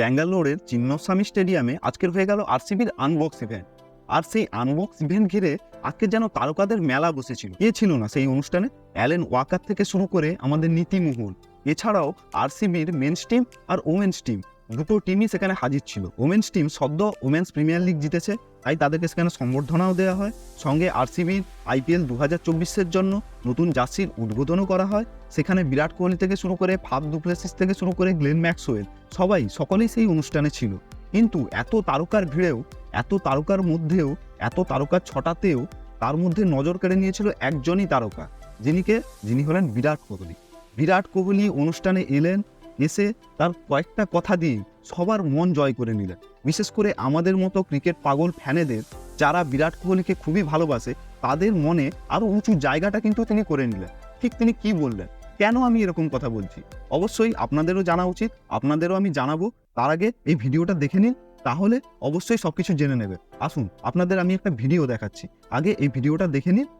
ব্যাঙ্গালোরের চিন্নস্বামী স্টেডিয়ামে আজকের হয়ে গেল আরসিবির আনবক্স ইভেন্ট আর সেই আনবক্স ইভেন্ট ঘিরে আজকে যেন তারকাদের মেলা বসেছিল। এ ছিল না সেই অনুষ্ঠানে অ্যালেন ওয়াকার থেকে শুরু করে আমাদের নীতি এছাড়াও আরসিবির মেন্স টিম আর ওমেন্স টিম দুটো টিমই সেখানে হাজির ছিল। ওমেন্স টিম সদ্য ওমেন্স প্রিমিয়ার লিগ জিতেছে, তাই তাদেরকে সেখানে সম্বর্ধনাও দেওয়া হয়। সঙ্গে আরসিবির আইপিএল দু হাজার চব্বিশের জন্য নতুন জার্সির উদ্বোধনও করা হয়। সেখানে বিরাট কোহলি থেকে শুরু করে ফাফ ডুপ্লেসিস থেকে শুরু করে গ্লেন ম্যাক্সওয়েল, সবাই সকলেই সেই অনুষ্ঠানে ছিল। কিন্তু এত তারকার ভিড়েও, এত তারকার মধ্যেও, এত তারকার ছটাতেও তার মধ্যে নজর কেড়ে নিয়েছিল একজনই তারকা, যিনিকে, যিনি হলেন বিরাট কোহলি। বিরাট কোহলি অনুষ্ঠানে এলেন এসে তার কয়েকটা কথা দিয়ে সবার মন জয় করে নিলেন। বিশেষ করে আমাদের মতো ক্রিকেট পাগল ফ্যানেদের যারা বিরাট কোহলিকে খুবই ভালোবাসে, তাদের মনে আরও উঁচু জায়গাটা কিন্তু তিনি করে নিলেন। ঠিক তিনি কি বললেন? কেন আমি এরকম কথা বলছি? অবশ্যই আপনাদেরও জানা উচিত, আপনাদেরও আমি জানাব। তার আগে এই ভিডিওটা দেখে নিন, তাহলে অবশ্যই সব কিছু জেনে নেবে আসুন, আপনাদের আমি একটা ভিডিও দেখাচ্ছি। আগে এই ভিডিওটা দেখে নিন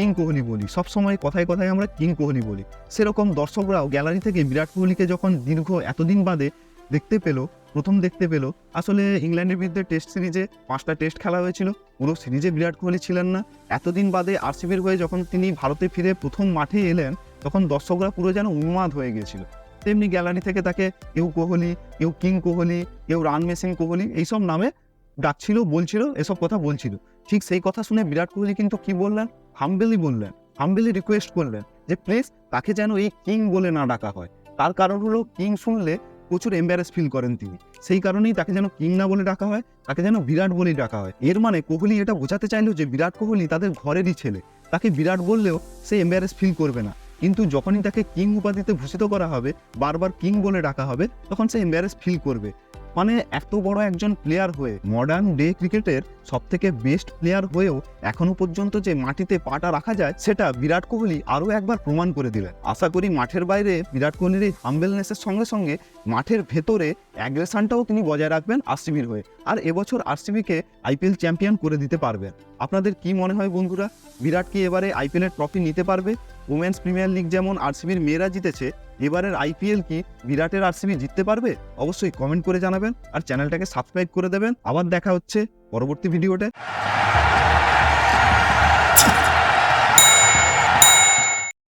কিং কোহলি বলি। সবসময় কথায় কথায় আমরা কিং কোহলি বলি। সেরকম দর্শকরাও গ্যালারি থেকে বিরাট কোহলিকে যখন দীর্ঘ এতদিন বাদে দেখতে পেল, প্রথম দেখতে পেল, আসলে ইংল্যান্ডের বিরুদ্ধে টেস্ট সিরিজে পাঁচটা টেস্ট খেলা হয়েছিল। পুরো সিরিজে বিরাট কোহলি ছিলেন না। এতদিন বাদে আরসিবির হয়ে যখন তিনি ভারতে ফিরে প্রথম মাঠে এলেন, তখন দর্শকরা পুরো যেন উন্মাদ হয়ে গিয়েছিল। তেমনি গ্যালারি থেকে তাকে কেউ কোহলি, কেউ কিং কোহলি, কেউ রান মেসিং কোহলি, এইসব নামে ডাকছিল, বলছিল, এসব কথা বলছিল। ঠিক সেই কথা শুনে বিরাট কোহলি কিন্তু কি বললেন? হাম্বেলি বললেন। হাম্বেলি রিকোয়েস্ট করলেন যে, প্লিজ তাকে যেন এই কিং বলে না ডাকা হয়। তার কারণ হলো কিং শুনলে প্রচুর এম্বারেস ফিল করেন তিনি। সেই কারণেই তাকে যেন কিং না বলে ডাকা হয়, তাকে যেন বিরাট বলেই ডাকা হয়। এর মানে কোহলি এটা বোঝাতে চাইলো যে, বিরাট কোহলি তাদের ঘরেরই ছেলে। তাকে বিরাট বললেও সে এম্বারেস ফিল করবে না। কিন্তু যখনই তাকে কিং উপাধিতে ভূষিত করা হবে, বারবার কিং বলে ডাকা হবে, তখন সে এম্বারেস ফিল করবে। মানে এত বড় একজন প্লেয়ার হয়ে মডার্ন ডে ক্রিকেটের সব থেকে বেস্ট প্লেয়ার হয়েও এখনও পর্যন্ত যে মাটিতে পাটা রাখা যায়, সেটা বিরাট কোহলি আরও একবার প্রমাণ করে দিলেন। আশা করি মাঠের বাইরে বিরাট কোহলির এই হাম্বেলনেসের সঙ্গে সঙ্গে মাঠের ভেতরে অ্যাগ্রেশনটাও তিনি বজায় রাখবেন আরসিবির হয়ে। আর এবছর আরসিবিকে আইপিএল চ্যাম্পিয়ন করে দিতে পারবেন। আপনাদের কি মনে হয় বন্ধুরা? বিরাট কি এবারে আইপিএলের ট্রফি নিতে পারবে? উমেন্স প্রিমিয়ার লিগ যেমন আরসিবির মেয়েরা জিতেছে এবারের আইপিএল কি বিরাটের আরসিবি জিততে পারবে? অবশ্যই কমেন্ট করে জানাবেন আর চ্যানেলটাকে সাবস্ক্রাইব করে দেবেন। আবার দেখা হচ্ছে পরবর্তী ভিডিওতে